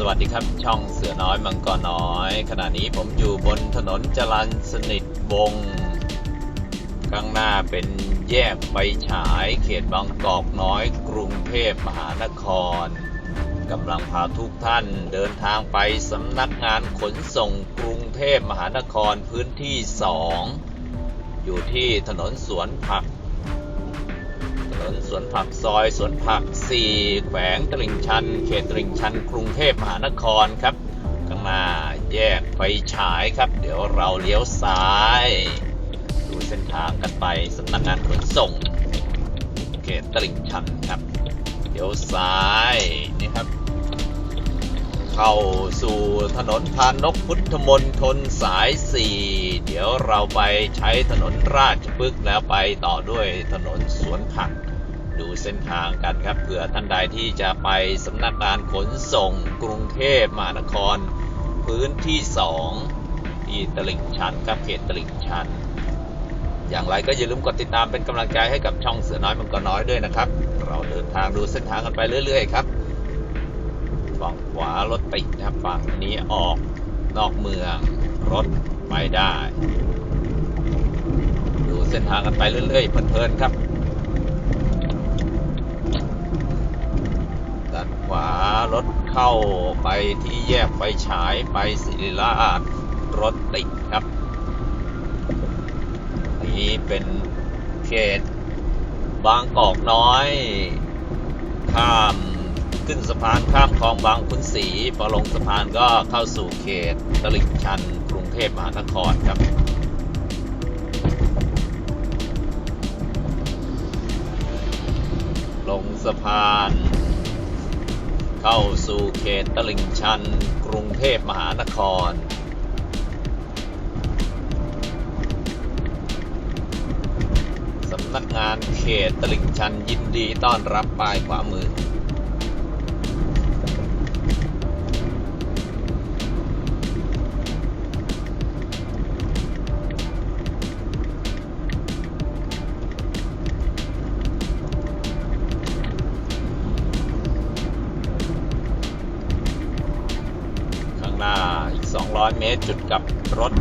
สวัสดีครับช่องเสือน้อยมังกรน้อย ขณะนี้ผมอยู่บนถนนจรัญสนิทวงศ์ข้างหน้าเป็นแยกไฟฉาย เขตบางกอกน้อย กรุงเทพมหานครกำลังพาทุกท่านเดินทางไปสำนักงานขนส่งกรุงเทพมหานครพื้นที่ 2 อยู่ที่ถนนสวนผัก นสวนผักซอยสวนผัก 4 แขวงตลิ่งชัน เขตตลิ่งชัน กรุงเทพมหานครครับข้างหน้าแยกไฟฉายครับ เดี๋ยวเราเลี้ยวซ้าย ดูเส้นทางกันไปสำนักงานขนส่ง เขตตลิ่งชันครับเดี๋ยวซ้ายนี่ครับ เข้าสู่ถนนพานกพุทธมนทนสาย 4 เดี๋ยวเราไปใช้ถนนราชพฤกษ์แล้วไปต่อด้วยถนนสวนผัก ดูเส้นทางกันครับเผื่อท่านใดที่จะไปสำนักงานขนส่งกรุงเทพมหานคร พื้นที่ 2 ที่ตลิ่งชันครับเขตตลิ่งชัน อย่างไรก็อย่าลืมกดติดตามเป็นกำลังใจให้กับช่องเสือน้อยมังกรน้อยด้วยนะครับ เราเดินทางดูเส้นทางกันไปเรื่อย ๆ ครับฝั่งขวารถติดนะครับฝั่งนี้ออกนอกเมืองรถไม่ได้ ดูเส้นทางกันไปเรื่อยๆเพลินๆครับ ขวารถเข้าไปที่แยกไฟฉายไปศิริราชรถติดครับ นี่เป็นเขตบางกอกน้อย ข้ามขึ้นสะพานข้ามคลองบางขุนศรีพอลงสะพานก็เข้าสู่เขตตลิ่งชันกรุงเทพมหานครครับลงสะพาน เข้าสู่เขตตลิ่งชัน กรุงเทพมหานคร สำนักงานเขตตลิ่งชันยินดีต้อนรับปลายขวามือ 200 เมตร จุดกับรถ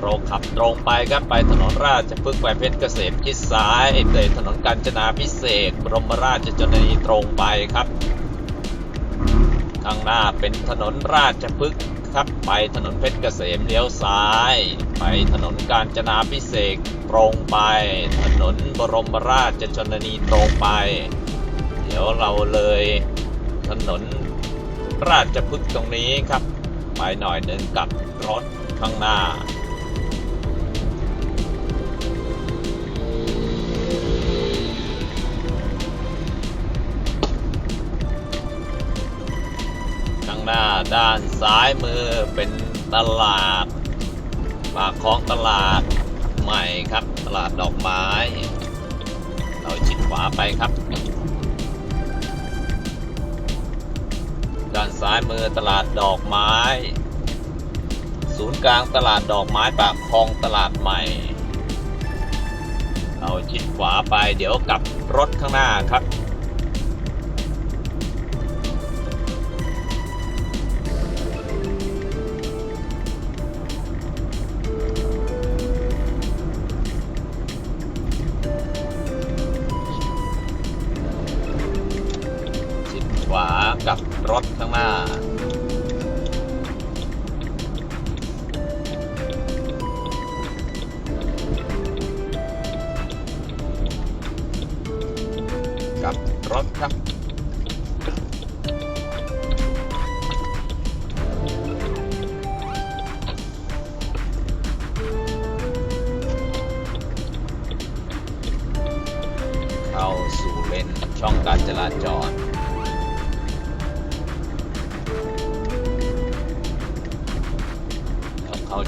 เราขับตรงไปครับไปถนนราชพฤกษ์ไปเพชรเกษมชิดซ้ายเลยถนนกาญจนาพิเศษกบรมราชชนนีตรงไปครับ ข้างหน้าเป็นถนนราชพฤกษ์ครับไปถนนเพชรเกษมเลี้ยวซ้าย ไปถนนกาญจนาพิเศษกตรงไป ถนนบรมราชชนนีตรงไป เดี๋ยวเราเลยถนน ราชพฤกษ์ตรงนี้ครับ ไปหน่อยหนึ่งกับรถข้างหน้าข้างหน้าด้านซ้ายมือเป็นตลาดปากคลองตลาดใหม่ครับ ตลาดดอกไม้ เราชิดขวาไปครับ ด้านซ้ายมือตลาดดอกไม้ ศูนย์กลางตลาดดอกไม้ปากคลองตลาดใหม่ เราชิดขวาไปเดี๋ยวกลับรถข้างหน้าครับามกับรถข้างหน้า กับรถครับ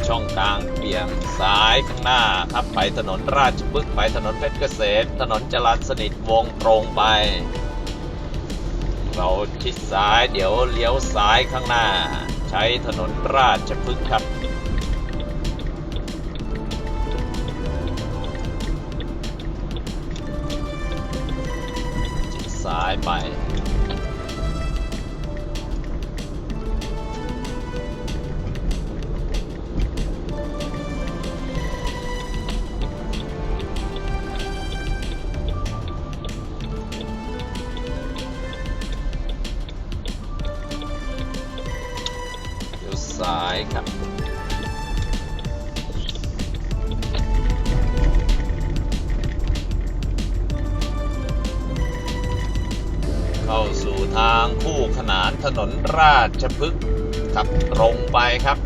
ช่องกลางเบี่ยงซ้ายข้างหน้าครับไปถนนราชพฤกษ์ไปถนนเพชรเกษม ถนนจรัญสนิทวงตรงไป เราชิดซ้ายเดี๋ยวเลี้ยวซ้ายข้างหน้า ใช้ถนนราชพฤกษ์ครับ ถนนราชพฤกษ์ขับตรงไปครับ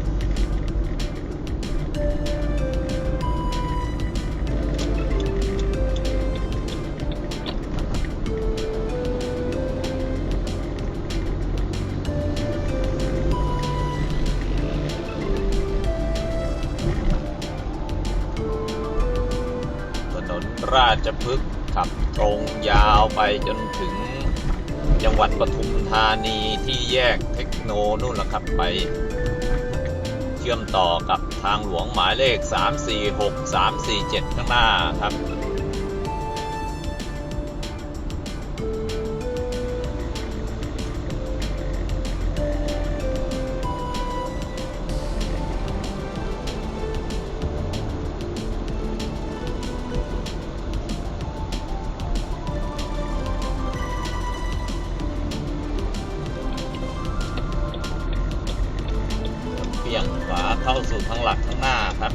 ถนนราชพฤกษ์ขับตรงยาวไปจนถึง จังหวัดปทุมธานีที่แยกเทคโนนู่นแหละครับไป เชื่อมต่อกับทางหลวงหมายเลข 346 347 ข้างหน้าครับ บี่ยงขวาเข้าสู่ทางหลักข้างหน้าครับ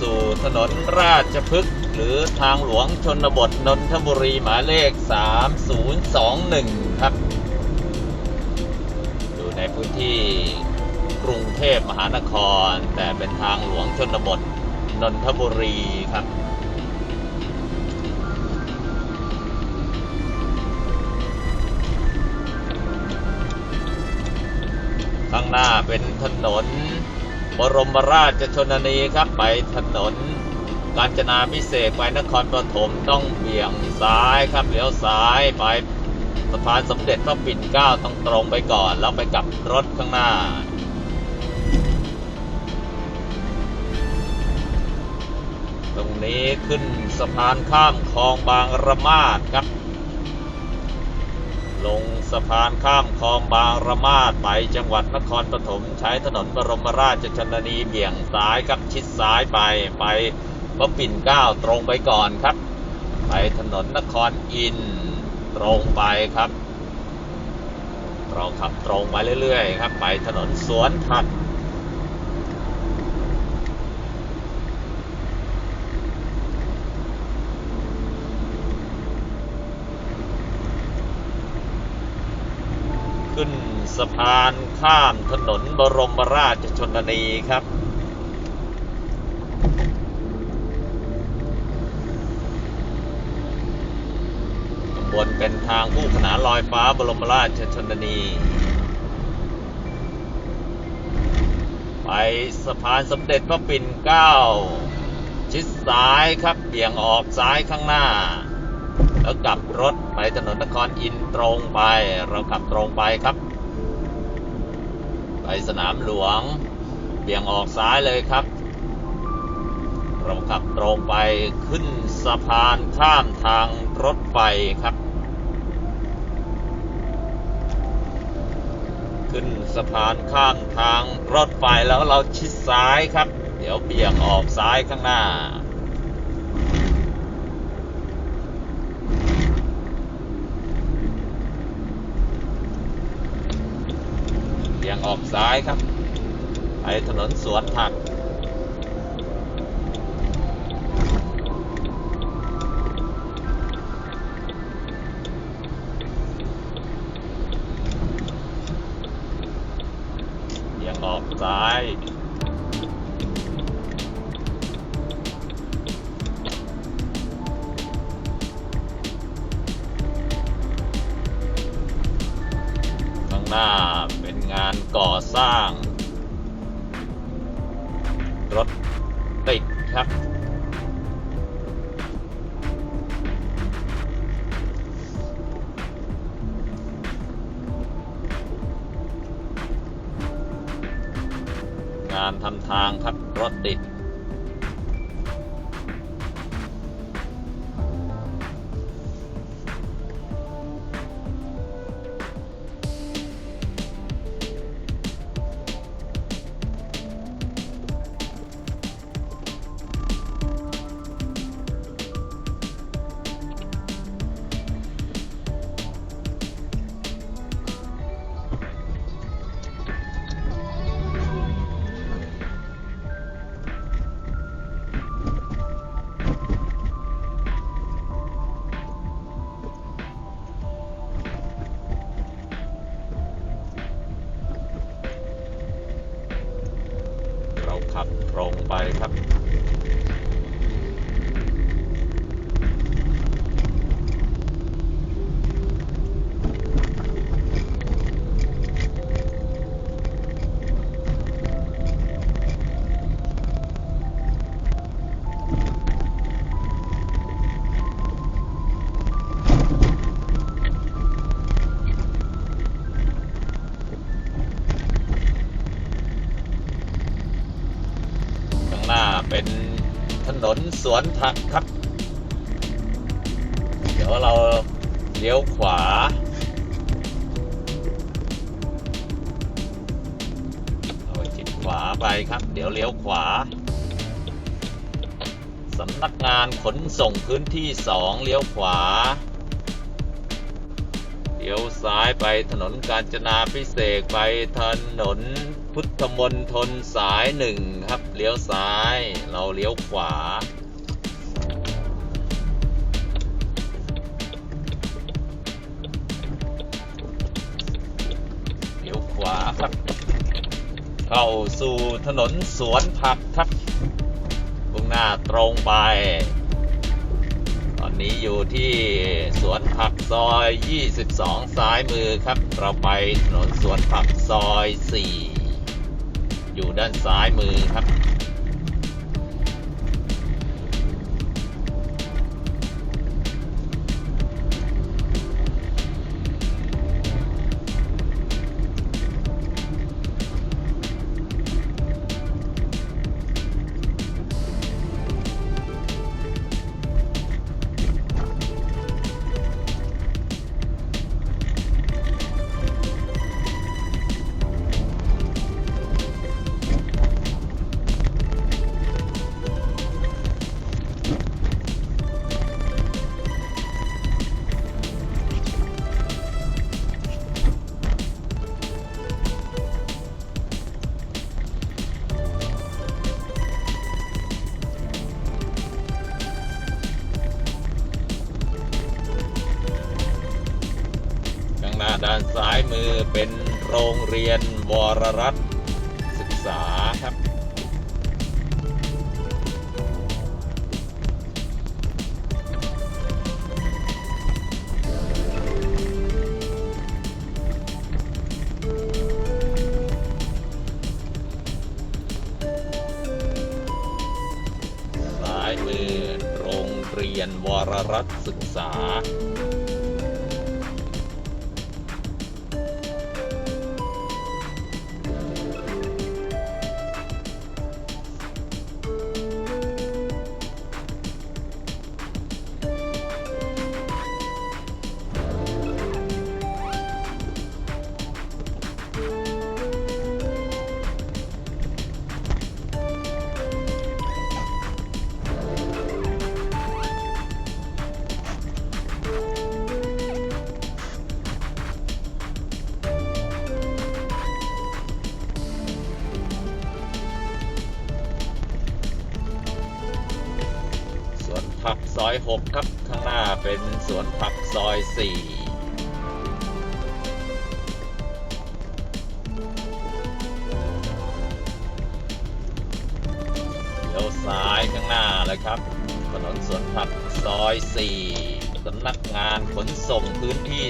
สู่ถนนราชพฤกษ์หรือทางหลวงชนบทนนทบุรีหมายเลข 3021 ครับ อยู่ในพื้นที่กรุงเทพมหานคร แต่เป็นทางหลวงชนบทนนทบุรีครับข้างหน้าเป็นถนน บรมราชชนนีครับไปถนนกาญจนาพิเศษกไปนครปฐมต้องเบี่ยงซ้ายครับเลี้ยวซ้ายไปสะพานสมเด็จพระปิ่นเกล้าต้องตรงไปก่อนแล้วไปกลับรถข้างหน้า ตรงนี้ขึ้นสะพานข้ามคลองบางระมาดครับ ลงสะพานข้ามคลองบางระมาดไปจังหวัดนครปฐมใช้ถนนบรมราชชนนีเบี่ยงซ้ายครับชิดซ้ายไปไปพระปิ่นเกล้าตรงไปก่อนครับ ไปถนนนครอินตรงไปครับเราขับตรงไปเรื่อยๆครับ ไปถนนสวนผัก ขึ้นสะพานข้ามถนนบรมราชชนนีครับ บนเป็นทางคู่ขนานลอยฟ้าบรมราชชนนี ไปสะพานสมเด็จพระปิ่นเกล้า ชิดซ้ายครับเบี่ยงออกซ้ายข้างหน้า แล้วกลับรถไปถนนนครอินตรงไป เราขับตรงไปครับ ไปสนามหลวง เบี่ยงออกซ้ายเลยครับ เราขับตรงไปขึ้นสะพานข้ามทางรถไฟครับ ขึ้นสะพานข้ามทางรถไฟแล้วเราชิดซ้ายครับ เดี๋ยวเบี่ยงออกซ้ายข้างหน้า เบี่ยง ออกซ้ายครับ ไปถนนสวนผัก รถติดครับทำทางครับรถติด ร นนสวนผักครับ เดี๋ยวเราเลี้ยวขวา เราจิดขวาไปครับ เดี๋ยวเลี้ยวขวาสำนักงานขนส่งพื้นที่สองเลี้ยวขวา เลี้ยวซ้ายไปถนนกาญจนาพิเศษไปถนน พุทธมนทนสายหนึ่งครับเลี้ยวซ้ายเราเลี้ยวขวา เลี้ยวขวาครับ เข้าสู่ถนนสวนผักครับมุ่งหน้าตรงไป ตอนนี้อยู่ที่สวนผักซอย 22 ซ้ายมือครับ เราไปถนนสวนผักซอย 4 อยู่ด้านซ้ายมือครับ โรงเรียนวรรัตน์ศึกษาครับซ้ายมือโรงเรียนวรรัตน์ศึกษา อย6ครับ ข้างหน้าเป็นสวนผักซอย4เลี้ยวซ้ายข้างหน้าเลยครับ ถนนสวนผักซอย4สำนักงานขนส่งพื้นที่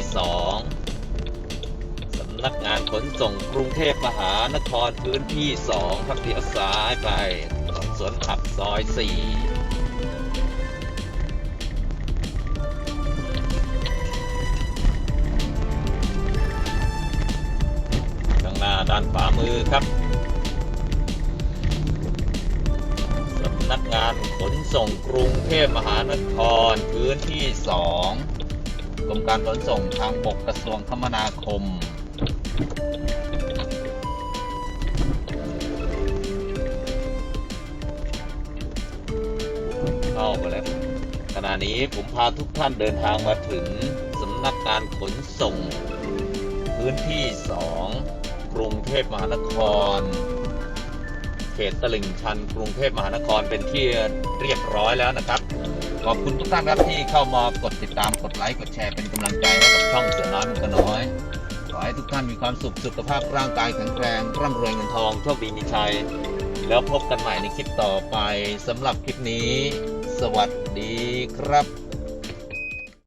2สำนักงานขนส่งกรุงเทพมหานครพื้นที่2ครับเลี้ยวซ้ายไปถนนสวนผักซอย4 ด้านขวามือครับสำนักงานขนส่งกรุงเทพมหานครพื้นที่ 2กรมการขนส่งทางบกกระทรวงคมนาคมเข้ามาแล้วขณะนี้ผมพาทุกท่านเดินทางมาถึงสำนักงานขนส่งพื้นที่ 2 กรุงเทพมหานคร เขตตลิ่งชัน กรุงเทพมหานครเป็นที่เรียบร้อยแล้วนะครับ ขอบคุณทุกท่านครับที่เข้ามากดติดตามกดไลค์กดแชร์เป็นกำลังใจให้กับช่องเสือน้อยมันก็น้อยขอให้ทุกท่านมีความสุขสุขภาพร่างกายแข็งแรงร่ำรวยเงินทองโชคดีมีชัยแล้วพบกันใหม่ในคลิปต่อไปสำหรับคลิปนี้ สวัสดีครับ